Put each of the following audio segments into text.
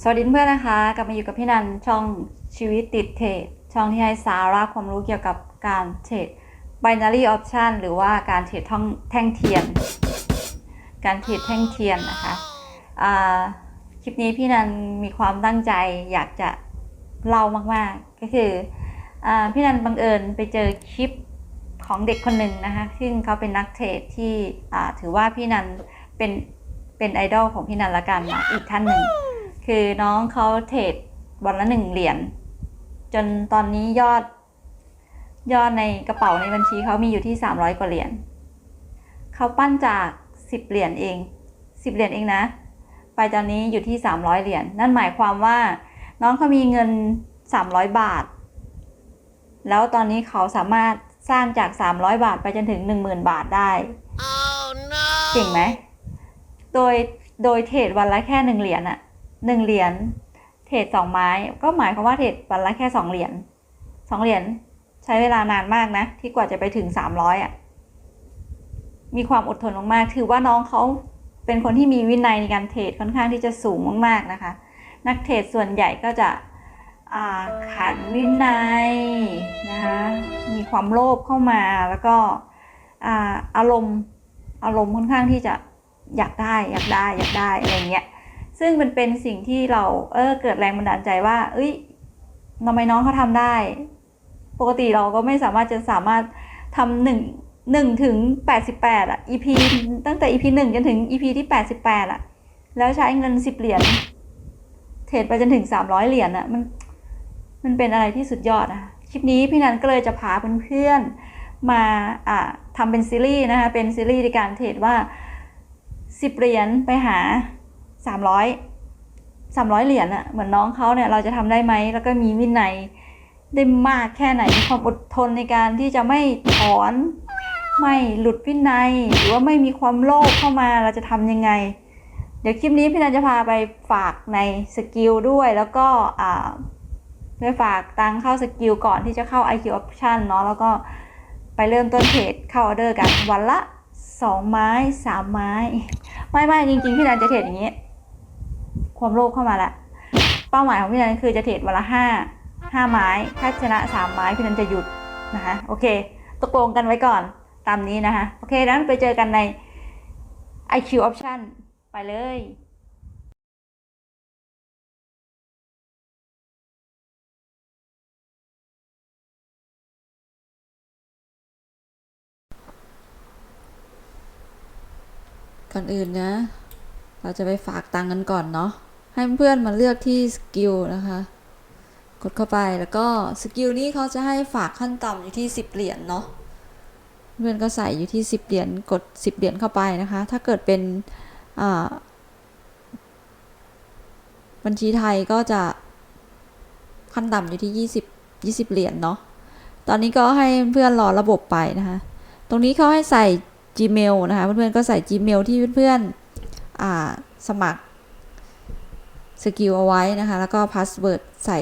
สวัสดีเพื่อนนะคะ กลับมาอยู่กับพี่นันช่องชีวิตติดเทรดช่องที่ให้สาระความรู้เกี่ยวกับการเทรด binary option หรือว่าการเทรดท่องแท่งเทียน การเทรดแท่งเทียนนะคะคลิปนี้พี่นันมีความตั้งใจอยากจะเล่ามากๆ ก็คืออพี่นันบังเอิญไปเจอคลิปของเด็กคนหนึ่งนะคะ ซึ่งเขาเป็นนักเทรดที่ถือว่าพี่นันเป็นเป็นไอดอลของพี่นันละกันนะอีกท่านหนึ่ง คือน้องเขาเทรดวันละหนึ่งเหรียญจนตอนนี้ยอด ยอดในกระเป๋าในบัญชีเขามีอยู่ที่สามร้อยกว่าเหรียญเขาปั้นจากสิบเหรียญเองสิบเหรียญเองนะ ไปตอนนี้อยู่ที่สามร้อยเหรียญนั่นหมายความว่าน้องเขามีเงินสามร้อยบาท แล้วตอนนี้เขาสามารถสร้างจากสามร้อยบาทไปจนถึงหนึ่งหมื่นบาทได้ Oh no! เก่งไหม โดย โดยเทรดวันละแค่หนึ่งเหรียญอะ หนึ่งเหรียญเทรดสองไม้ ก็หมายความว่าเทรดวันละแค่สองเหรียญสองเหรียญใช้เวลานานมากนะ ที่กว่าจะไปถึงสามร้อยอะมีความอดทนมากๆถือว่าน้องเขาเป็นคนที่มีวินัยในการเทรดค่อนข้างที่จะสูงมากๆนะคะ นักเทรดส่วนใหญ่ก็จะาขาดวินัยนะคะมีความโลภเข้ามาแล้วก็อาอารมณ์อารมณ์ค่อนข้างที่จะอยากได้อยากได้อยากได้อะไรเงี้ย ซึ่งมันเป็นสิ่งที่เราเออเกิดแรงบันดาลใจว่า เอ้ยทำไมน้องเขาทำได้ ปกติเราก็ไม่สามารถจะสามารถทำหนึ่งหนึ่งถึงแปดสิบแปดอะ EP ตั้งแต่ EP หนึ่งจนถึง EP ที่แปดสิบแปดอะ แล้วใช้เงินสิบเหรียญเทรดไปจนถึงสามร้อยเหรียญอะมันมันเป็นอะไรที่สุดยอดอะคลิปนี้พี่นันก็เลยจะพาเพื่อนๆมาอ่าทำเป็นซีรีส์นะคะเป็นซีรีส์ในการเทรดว่าสิบเหรียญไปหา สามร้อยสามร้อยเหรียญอะเหมือนน้องเขาเนี่ยเราจะทำได้ไหมแล้วก็มีวินัยได้มากแค่ไหนมีความอดทนในการที่จะไม่ถอน ไม่หลุดวินัย หรือว่าไม่มีความโลภเข้ามาเราจะทำยังไง เดี๋ยวคลิปนี้พี่นันจะพาไปฝากในสกิลด้วยแล้วก็อ่าไปฝากตังเข้าสกิลก่อนที่จะเข้า IQ option เนาะแล้วก็ไปเริ่มต้นเทรดเข้าออเดอร์กันวันละสองไม้สามไม้ ไม่ไม่จริงๆพี่นันจะเทรดอย่างนี้ ความโลภเข้ามาละเป้าหมายของพี่นันคือจะเทรดวันละห้าห้าไม้ ถ้าชนะสามไม้พี่นันจะหยุดนะคะโอเค ตกลงกันไว้ก่อนตามนี้นะคะโอเคนั้นไปเจอกันใน IQ option ไปเลยก่อนอื่นนะ เราจะไปฝากตังค์กันก่อนเนาะ ให้เพื่อนมาเลือกที่สกิลนะคะ กดเข้าไปแล้วก็สกิลนี้เขาจะให้ฝากขั้นต่ำอยู่ที่ 10 เหรียญเนาะเพื่อนก็ใส่อยู่ที่ 10 เหรียญกด 10 เหรียญเข้าไปนะคะ ถ้าเกิดเป็นบัญชีไทยก็จะขั้นต่ำอยู่ที่ 20 20 เหรียญเนาะตอนนี้ก็ให้เพื่อนรอระบบไปนะคะ ตรงนี้เขาให้ใส่ Gmail นะคะ เพื่อนๆก็ใส่ Gmail ที่เพื่อนๆสมัคร สกิลเอาไว้นะคะ แล้วก็พาสเวิร์ดใส่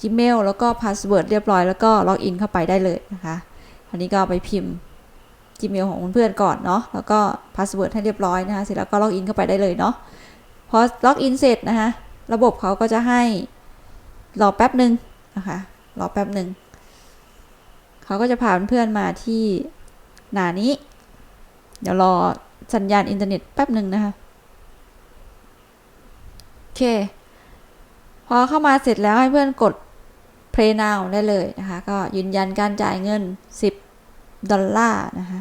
Gmail แล้วก็พาสเวิร์ดเรียบร้อยแล้วก็ล็อกอินเข้าไปได้เลยนะคะอันนี้ก็ไปพิมพ์ Gmail ของเพื่อนก่อนเนาะแล้วก็พาสเวิร์ดให้เรียบร้อยนะคะเสร็จแล้วก็ล็อกอินเข้าไปได้เลยเนาะพอล็อกอินเสร็จนะคะระบบเขาก็จะให้รอแป๊บหนึ่งนะคะรอแป๊บหนึ่งเขาก็จะพาเพื่อนๆมาที่หน้านี้ เดี๋ยวรอสัญญาณอินเทอร์เน็ตแป๊บหนึ่งนะคะ เค พอเข้ามาเสร็จแล้วให้เพื่อนกด Play Now ได้เลยนะคะ ก็ยืนยันการจ่ายเงิน 10 ดอลลาร์นะคะ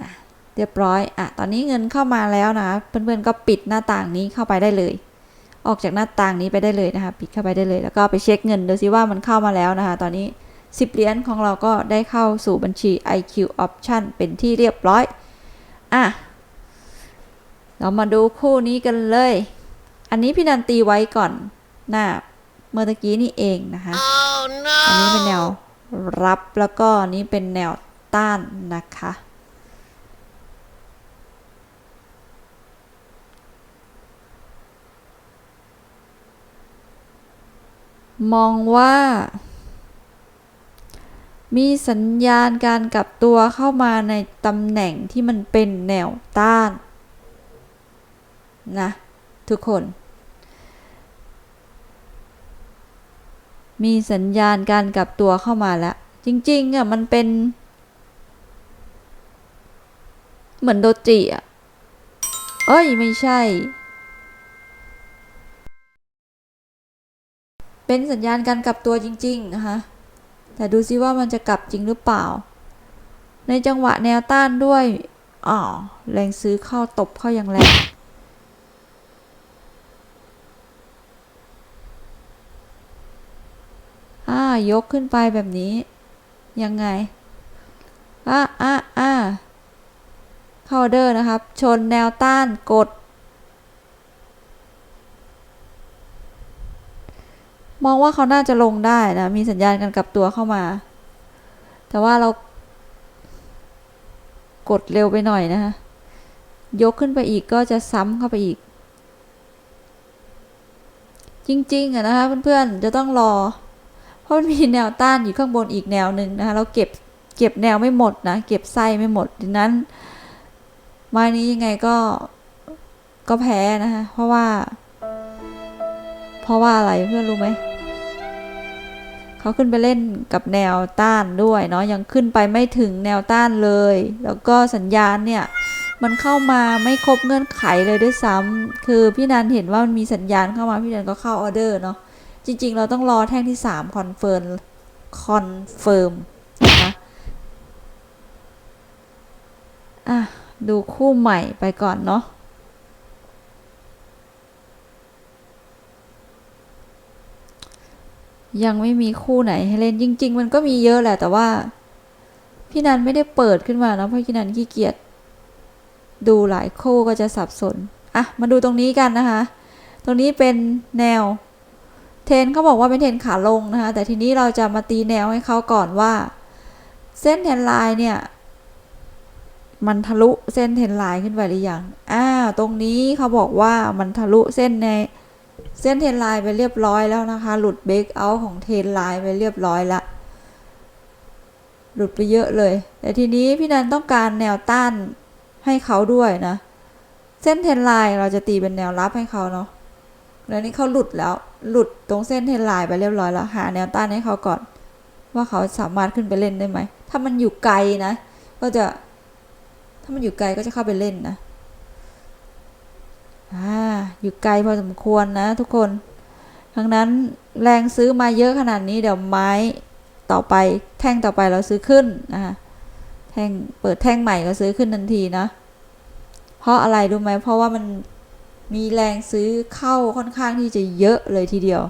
อะเรียบร้อย อะ ตอนนี้เงินเข้ามาแล้วนะ เพื่อนๆ ก็ปิดหน้าต่างนี้เข้าไปได้เลย ออกจากหน้าต่างนี้ไปได้เลยนะคะ ปิดเข้าไปได้เลย แล้วก็ไปเช็คเงินดูซิว่ามันเข้ามาแล้วนะคะ ตอนนี้ 10 เหรียญของเราก็ได้เข้าสู่บัญชี IQ Option เป็นที่เรียบร้อย อะ เรามาดูคู่นี้กันเลย อันนี้พี่นันตีไว้ก่อนหน้าเมื่อตะกี้นี่เองนะคะ Oh อันนี้เป็นแน no! วรับแล้วก็อันนี้เป็นแนวต้านนะคะ มองว่า มีสัญญาณการกลับตัวเข้ามาในตำแหน่งที่มันเป็นแนวต้าน นะ ทุกคน มีสัญญาณการกลับตัวเข้ามาแล้ว จริงๆอะมันเป็น เหมือนโดจิอะ เอ้ย ไม่ใช่ เป็นสัญญาณการกลับตัวจริง ๆ นะคะ แต่ดูซิว่ามันจะกลับจริงหรือเปล่า ในจังหวะแนวต้านด้วยอ๋อแรงซื้อเข้าตบเข้าอยัางแรง อ่ายกขึ้นไปแบบนี้ ยังไงอะอะอะเข้าเดอร์นะครับ ชนแนวต้านกด มองว่าเขาน่าจะลงได้นะ มีสัญญาณการกลับตัวเข้ามา แต่ว่าเรากดเร็วไปหน่อยนะคะยกขึ้นไปอีกก็จะซ้ำเข้าไปอีก จริง ๆอะนะคะเพื่อน ๆ จะต้องรอ ราะมันมีแนวต้านอยู่ข้างบนอีกแนวหนึ่งนะคะเราเก็บเก็บแนวไม่หมดนะเก็บไส้ไม่หมดดังนั้นไม้นี้ยังไงก็ก็แพ้นะคะเพราะว่า เพราะว่าอะไรเพื่อนรู้ไหมเขาขึ้นไปเล่นกับแนวต้านด้วยเนาะยังขึ้นไปไม่ถึงแนวต้านเลย แล้วก็สัญญาณเนี่ยมันเข้ามาไม่ครบเงื่อนไขเลยด้วยซ้ำคือพี่นันเห็นว่ามันมีสัญญาณเข้ามาพี่นันก็เข้าออเดอร์เนาะ จริงๆ เราต้องรอแท่งที่3คอนเฟิร์มคอนเฟิร์มนะคะอะ ดูคู่ใหม่ไปก่อนเนาะยังไม่มีคู่ไหนให้เล่นจริง ๆ มันก็มีเยอะแหละแต่ว่า พี่นันไม่ได้เปิดขึ้นมานะเพราะพี่นันขี้เกียจดูหลายคู่ก็จะสับสน อะ มาดูตรงนี้กันนะคะ ตรงนี้เป็นแนว เทนเขาบอกว่าเป็นเทนขาลงนะคะ แต่ทีนี้เราจะมาตีแนวให้เขาก่อนว่า เส้นเทนไลน์เนี่ย มันทะลุเส้นเทนไลน์ขึ้นไปหรือยังอ้าตรงนี้เขาบอกว่ามันทะลุเส้นในเส้นเทนไลน์ไปเรียบร้อยแล้วนะคะ หลุดเบรกเอาท์ของเทนไลน์ไปเรียบร้อยละหลุดไปเยอะเลย แต่ทีนี้พี่นันต้องการแนวต้านให้เขาด้วยนะ เส้นเทนไลน์เราจะตีเป็นแนวรับให้เขาเนาะ แล้วนี่เขาหลุดแล้ว หลุดตรงเส้นเทนไลน์ไปเรียบร้อยแล้ว หาแนวต้านให้เขาก่อน ว่าเขาสามารถขึ้นไปเล่นได้ไหม ถ้ามันอยู่ไกลนะ ก็จะ ถ้ามันอยู่ไกลก็จะเข้าไปเล่นนะ อ่า อยู่ไกลพอสมควรนะทุกคนทั้งนั้นแรงซื้อมาเยอะขนาดนี้เดี๋ยวไม้ต่อไปแท่งต่อไปเราซื้อขึ้นนะคะแท่งเปิดแท่งใหม่ก็ซื้อขึ้นทันทีนะ เพราะอะไรรู้ไหมเพราะว่ามัน มีแรงซื้อเข้าค่อนข้างที่จะเยอะเลยทีเดียว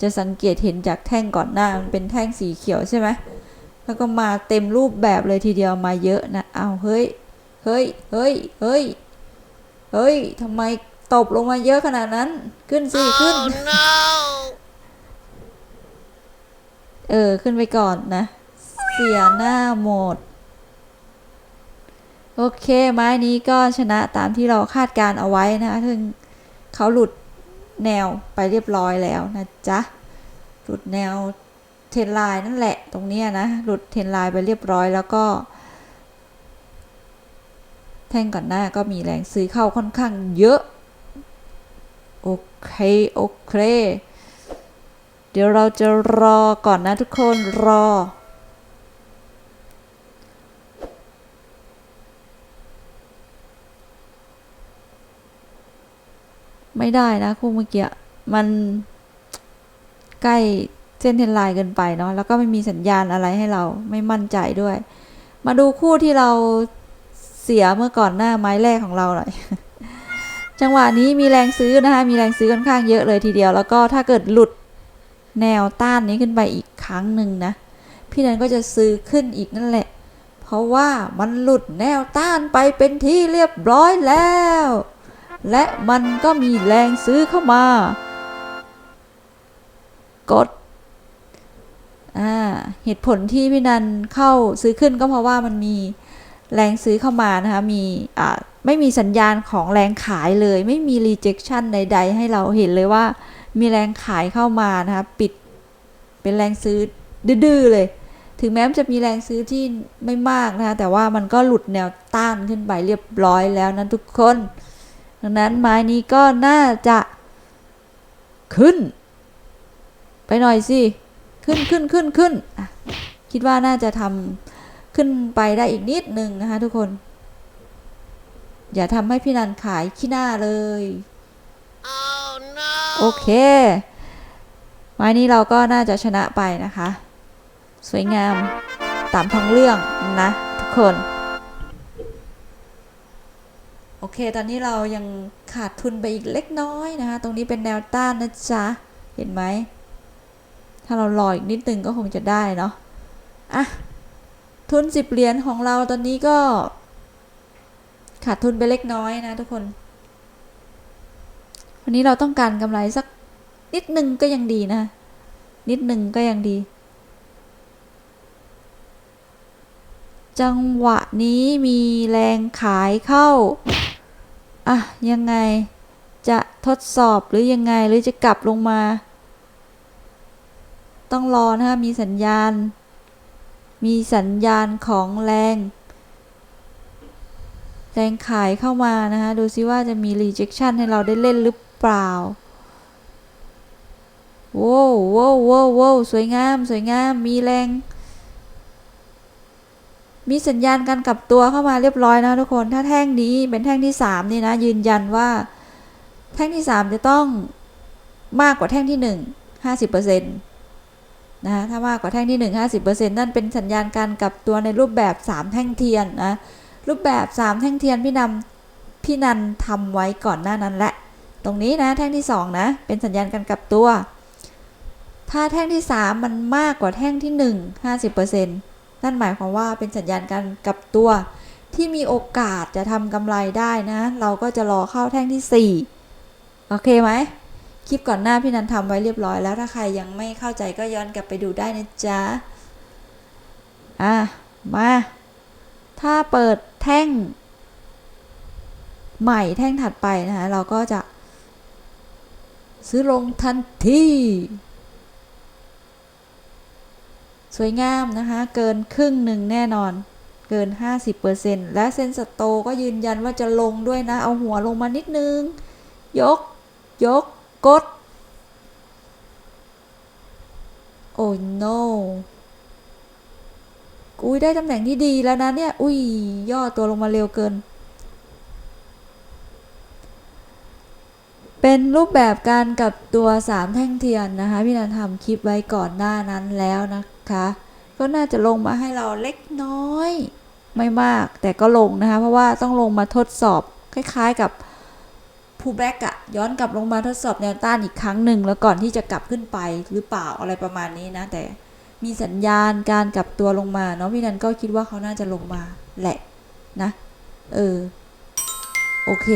จะสังเกตเห็นจากแท่งก่อนหน้ามันเป็นแท่งสีเขียวใช่ไหมแล้วก็มาเต็มรูปแบบเลยทีเดียวมาเยอะนะอ้าวเฮ้ย เฮ้ย เฮ้ย เฮ้ย เฮ้ยทำไมตบลงมาเยอะขนาดนั้น ขึ้นสิขึ้น เออ ขึ้นไปก่อนนะ เสียหน้าหมด โอเคไม้นี้ก็ชนะตามที่เราคาดการเอาไว้นะคะถึงเขาหลุดแนวไปเรียบร้อยแล้วนะจ๊ะ หลุดแนวเทรนไลน์นั่นแหละตรงนี้นะ หลุดเทรนไลน์ไปเรียบร้อยแล้วก็ แท่งก่อนหน้าก็มีแรงซื้อเข้าค่อนข้างเยอะ โอเค โอเค เดี๋ยวเราจะรอก่อนนะทุกคนรอ ไม่ได้นะคู่เมื่อกี้มันใกล้เส้นเทนไลน์เกินไปเนาะแล้วก็ไม่มีสัญญาณอะไรให้เราไม่มั่นใจด้วย มาดูคู่ที่เราเสียเมื่อก่อนหน้าไม้แรกของเราหน่อยจังหวะนี้มีแรงซื้อนะคะมีแรงซื้อค่อนข้างเยอะเลยทีเดียว แล้วก็ถ้าเกิดหลุดแนวต้านนี้ขึ้นไปอีกครั้งหนึ่งนะ พี่นันก็จะซื้อขึ้นอีกนั่นแหละ เพราะว่ามันหลุดแนวต้านไปเป็นที่เรียบร้อยแล้ว และมันก็มีแรงซื้อเข้ามา กดเหตุผลที่พี่นันเข้าซื้อขึ้นก็เพราะว่ามันมีแรงซื้อเข้ามานะคะ มีไม่มีสัญญาณของแรงขายเลย ไม่มี rejection ใด ๆ ให้เราเห็นเลยว่า มีแรงขายเข้ามานะคะ ปิดเป็นแรงซื้อดื้อๆเลย ถึงแม้มันจะมีแรงซื้อที่ไม่มากนะคะ แต่ว่ามันก็หลุดแนวต้านขึ้นไปเรียบร้อยแล้วนะทุกคน ดังนั้นไม้นี้ก็น่าจะขึ้น ไปหน่อยสิ ขึ้นขึ้นขึ้นขึ้นอะคิดว่าน่าจะทำขึ้นไปได้อีกนิดนึงนะคะทุกคน อย่าทำให้พี่นันขายขี้หน้าเลยโอเค ไม้นี้เราก็น่าจะชนะไปนะคะ สวยงามตามท้องเรื่องนะทุกคนโอ เค ตอนนี้เรายังขาดทุนไปอีกเล็กน้อยนะคะ ตรงนี้เป็นแนวต้านนะจ๊ะ เห็นไหม ถ้าเรารออีกนิดนึงก็คงจะได้เนาะ อะ ทุนสิบเหรียญของเราตอนนี้ก็ ขาดทุนไปเล็กน้อยนะทุกคน วันนี้เราต้องการกำไรสักนิดนึงก็ยังดีนะ นิดนึงก็ยังดี จังหวะนี้มีแรงขายเข้า อะยังไงจะทดสอบหรือยังไงหรือจะกลับลงมา ต้องรอนะคะมีสัญญาณ มีสัญญาณของแรงแรงขายเข้ามานะคะดูซิว่าจะมี rejection ให้เราได้เล่นหรือเปล่าโว้วโว้วโว้วโว้วสวยงาม สวยงาม มีแรง มีสัญญาณการกลับตัวเข้ามาเรียบร้อยนะทุกคน ถ้าแท่งนี้เป็นแท่งที่ 3 นี่นะ ยืนยันว่า แท่งที่ 3 จะต้องมากกว่าแท่งที่ 1 50%นะคะถ้ามากกว่าแท่งที่ 1 50%นั่นเป็นสัญญาณการกลับตัวในรูปแบบ 3 แท่งเทียนนะรูปแบบ 3 แท่งเทียนพี่นำพี่นันทำไว้ก่อนหน้านั้นแหละ ตรงนี้นะแท่งที่ 2 นะ เป็นสัญญาณการกลับตัว ถ้าแท่งที่ 3 มันมากกว่าแท่งที่ 1 50% นั่นหมายความว่าเป็นสัญญาณการกลับตัว ที่มีโอกาสจะทำกำไรได้นะ เราก็จะรอเข้าแท่งที่4โอเคไหมคลิปก่อนหน้าพี่นันทำไว้เรียบร้อยแล้วถ้าใครยังไม่เข้าใจก็ย้อนกลับไปดูได้นะจ๊ะอะมา ถ้าเปิดแท่ง ใหม่แท่งถัดไปนะคะเราก็จะซื้อลงทันที สวยงามนะคะ เกินครึ่งหนึ่งแน่นอน เกิน 50%และเซนสโตก็ยืนยันว่าจะลงด้วยนะ เอาหัวลงมานิดนึง ยก ยก กด โอ้ no อุ้ยได้ตำแหน่งที่ดีแล้วนะเนี่ย อุ้ย ย่อตัวลงมาเร็วเกิน เป็นรูปแบบการกับตัวสามแท่งเทียนนะคะ พี่นันทำคลิปไว้ก่อนหน้านั้นแล้วนะคะ ก็น่าจะลงมาให้เราเล็กน้อย ไม่มากแต่ก็ลงนะคะ เพราะว่าต้องลงมาทดสอบคล้ายๆกับผู้แบกอะย้อนกลับลงมาทดสอบแนวต้านอีกครั้งหนึ่งแล้วก่อนที่จะกลับขึ้นไปหรือเปล่าอะไรประมาณนี้นะ แต่มีสัญญาณการกลับตัวลงมาเนาะพี่นันก็คิดว่าเขาน่าจะลงมาแหละนะ เออ โอเค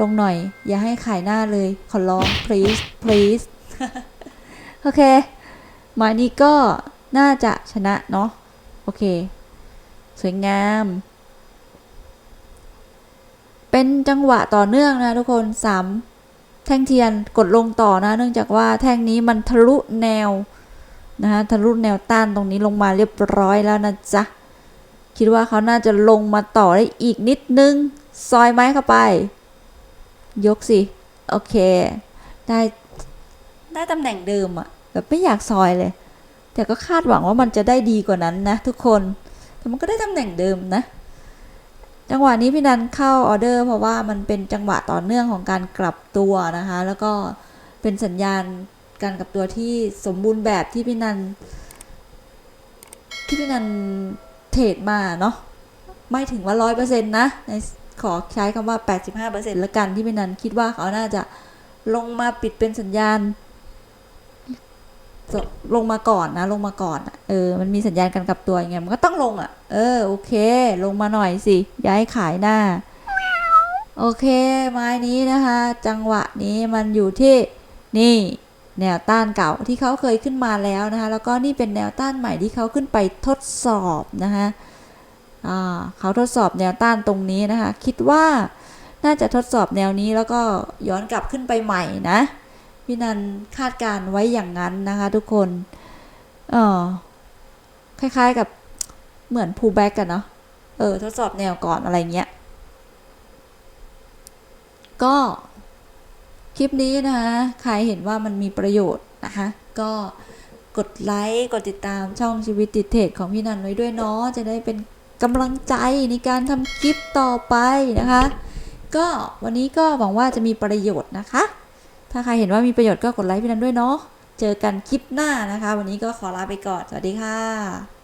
ลงหน่อย อย่าให้ขายหน้าเลย ขอร้อง please please โอเคหมายนี้ก็ น่าจะชนะเนาะโอเค สวยงาม เป็นจังหวะต่อเนื่องนะทุกคนสามแท่งเทียนกดลงต่อนะเนื่องจากว่าแท่งนี้มันทะลุแนวนะคะทะลุแนวต้านตรงนี้ลงมาเรียบร้อยแล้วนะจ๊ะคิดว่าเขาน่าจะลงมาต่อได้อีกนิดนึง ซอยไม้เข้าไป ยกสิ โอเค ได้ ได้ตำแหน่งเดิมอะแบบไม่อยากซอยเลย แต่ก็คาดหวังว่ามันจะได้ดีกว่านั้นนะทุกคน แต่มันก็ได้ตำแหน่งเดิมนะ จังหวะนี้พี่นันเข้าออเดอร์ เพราะว่ามันเป็นจังหวะต่อเนื่องของการกลับตัวนะคะ แล้วก็เป็นสัญญาณการกลับตัวที่สมบูรณ์แบบที่พี่นัน ที่พี่นันเทรดมาเนาะ ไม่ถึงว่าร้อยเปอร์เซ็นต์นะ ขอใช้คำว่า 85%ละกันที่พี่นันคิดว่าเขาน่าจะลงมาปิดเป็นสัญญาณ ลงมาก่อนนะลงมาก่อนเออมันมีสัญญาณการกลับตัวยังไงมันก็ต้องลงอะ่ะ เออโอเค ลงมาหน่อยสิย้ายขายหน้า โอเค ไม้นี้นะคะ จังหวะนี้มันอยู่ที่นี่แนวต้านเก่าที่เขาเคยขึ้นมาแล้วนะคะ แล้วก็นี่เป็นแนวต้านใหม่ที่เขาขึ้นไปทดสอบนะคะเขาทดสอบแนวต้านตรงนี้นะคะ คิดว่าน่าจะทดสอบแนวนี้แล้วก็ย้อนกลับขึ้นไปใหม่นะ พี่นันคาดการไว้อย่างนั้นนะคะทุกคน เออคล้ายๆกับเหมือน pull back กันเนาะ เออ ทดสอบแนวก่อนอะไรเงี้ย ก็คลิปนี้นะคะใครเห็นว่ามันมีประโยชน์นะคะ ก็กดไลค์ กดติดตามช่องชีวิตติดเทรดของพี่นันไว้ด้วยเนาะ จะได้เป็นกำลังใจในการทำคลิปต่อไปนะคะ ก็วันนี้ก็หวังว่าจะมีประโยชน์นะคะ ถ้าใครเห็นว่ามีประโยชน์ก็กดไลค์พี่นันด้วยเนาะ เจอกันคลิปหน้านะคะ วันนี้ก็ขอลาไปก่อน สวัสดีค่ะ